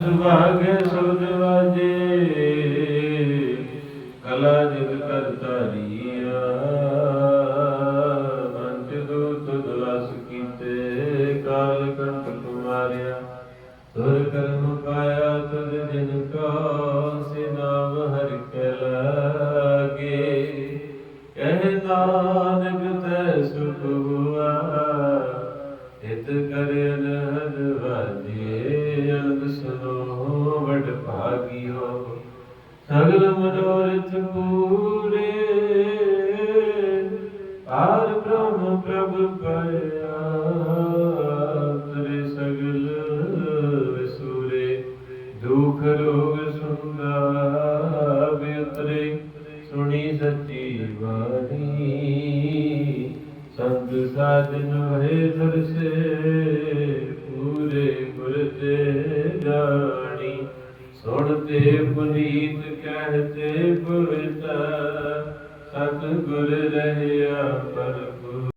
ਸੁਭਾਗੇ ਸੁਧ ਵਾਜੇ ਕਲਾ ਜਿਤ ਕਰਤਾ ਰੀਆ ਅੰਤ ਦੂਤ ਦਵਸ ਕੀਤੇ, ਕਾਲ ਕੰਟ ਕੁਮਾਰਿਆ। ਤੁਰ ਕਰਮ ਪਾਇਆ ਤੁਧ ਜਿਨ ਕਾ, ਸੇ ਨਾਮ ਹਰਿ ਕੇ ਲਾਗੇ। ਕਹਿ ਨਾਨਕ ਤੈ ਸੁਖ ਹੁਆ ਇਤ ਕਰਿ ਭਾਗੀ ਵਡ ਸਗਲ ਮਨੋਰਥ ਪੂਰੇ। ਆਰ ਬ੍ਰਹਮ ਪ੍ਰਭ ਪਾਇਆ ਤਰੇ ਸਗਲ ਵਿਸੂਰੇ, ਦੁਖ ਰੋਗ ਸੁੰਦਾ ਬਿਉਤਰੇ ਸੁਣੀ ਸੱਚੀ ਬਾਣੀ। ਸੰਤ ਸਾਜਨ ਹੋਏ ਦਰਸੇ ਪੂਰੇ ਗੁਰ ਤੇ ਜਾਣੀ। ਸੁਣਤੇ ਪੁਨੀਤ ਕਹਤੇ ਪਵਿੱਤ ਸਤ ਗੁਰ ਰਹਿਆ ਪਰਪੁ